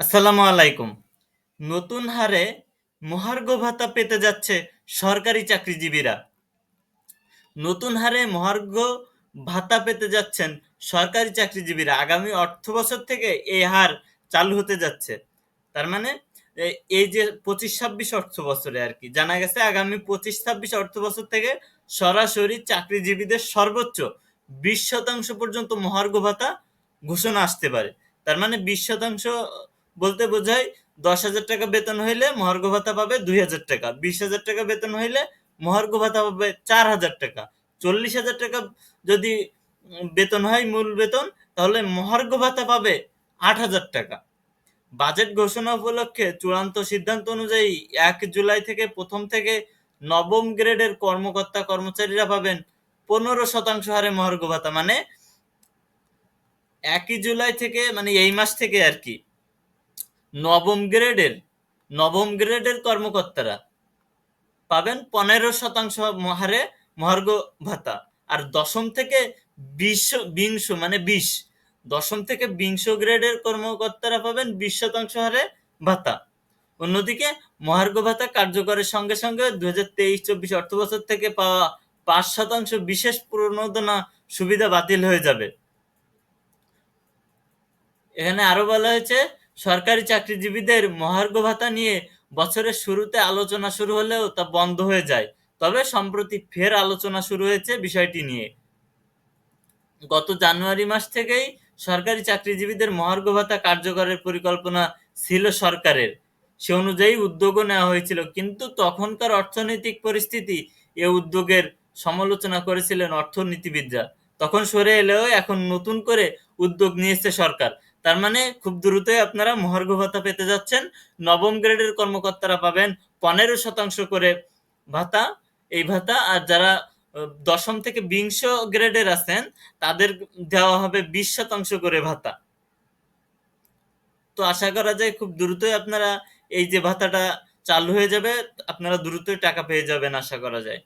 আসসালামু আলাইকুম। নতুন হারে মহার্ঘ ভাতা পেতে যাচ্ছে সরকারি চাকরিজীবীরা। নতুন হারে মহার্ঘ ভাতা পেতে যাচ্ছেন সরকারি চাকরিজীবীরা। আগামী অর্থ বছর থেকে এই হার চালু হতে যাচ্ছে। তার মানে এই যে পঁচিশ ছাব্বিশ অর্থ বছরে আর কি, জানা গেছে আগামী পঁচিশ ছাব্বিশ অর্থ বছর থেকে সরাসরি চাকরিজীবীদের সর্বোচ্চ বিশ শতাংশ পর্যন্ত মহার্ঘ ভাতা ঘোষণা আসতে পারে। তার মানে বিশ শতাংশ বলতে বোঝায় দশ হাজার টাকা বেতন হইলে মহার্ঘ ভাতা পাবে দুই হাজার টাকা বিশ হাজার টাকা বেতন হইলে মহার্ঘ ভাতা পাবে চার হাজার টাকা। চল্লিশ হাজার টাকা যদি বেতন হয় মূল বেতন, তাহলে মহার্ঘ ভাতা পাবে আট হাজার টাকা। বাজেট ঘোষণা উপলক্ষে চূড়ান্ত সিদ্ধান্ত অনুযায়ী এক জুলাই থেকে প্রথম থেকে নবম গ্রেডের কর্মকর্তা কর্মচারীরা পাবেন পনেরো শতাংশ হারে মহার্ঘ ভাতা। মানে একই জুলাই থেকে মানে এই মাস থেকে আর কি। নবম গ্রেডের নবম গ্রেডের কর্মকর্তারা পাবেন পনেরো শতাংশ হারে মহার্ঘ ভাতা আর দশম থেকে বিশ, বিংশ মানে বিশ, দশম থেকে বিংশ গ্রেডের কর্মকর্তারা পাবেন বিশ শতাংশ হারে ভাতা। অন্যদিকে মহার্ঘ ভাতা কার্যকরের সঙ্গে সঙ্গে দু হাজার তেইশ, চব্বিশ অর্থ বছর থেকে পাওয়া পাঁচ শতাংশ বিশেষ প্রণোদনা সুবিধা বাতিল হয়ে যাবে। এখানে আরও বলা হয়েছে সরকারি চাকরিজীবীদের মহার্ঘ ভাতা নিয়ে বছরের শুরুতে আলোচনা শুরু হলেও তা বন্ধ হয়ে যায়। তবে সম্প্রতি ফের আলোচনা শুরু হয়েছে বিষয়টি নিয়ে। গত জানুয়ারি মাস থেকেই সরকারি চাকরিজীবীদের মহার্ঘ ভাতা কার্যকরের পরিকল্পনা ছিল সরকারের। সে অনুযায়ী উদ্যোগও নেওয়া হয়েছিল, কিন্তু তখনকার অর্থনৈতিক পরিস্থিতি এ উদ্যোগের সমালোচনা করেছিলেন অর্থনীতিবিদরা। তখন সরে এলেও এখন নতুন করে উদ্যোগ নিয়েছে সরকার। তার মানে খুব দ্রুতই আপনারা মহার্ঘ ভাতা পেতে যাচ্ছেন। নবম গ্রেডের কর্মকর্তারা পাবেন পনেরো শতাংশ করে ভাতা। এই ভাতা আর যারা দশম থেকে বিংশ গ্রেডের আছেন, তাদের দেওয়া হবে বিশ শতাংশ করে ভাতা। তো আশা করা যায় খুব দ্রুতই আপনারা এই যে ভাতাটা চালু হয়ে যাবে, আপনারা দ্রুতই টাকা পেয়ে যাবেন, আশা করা যায়।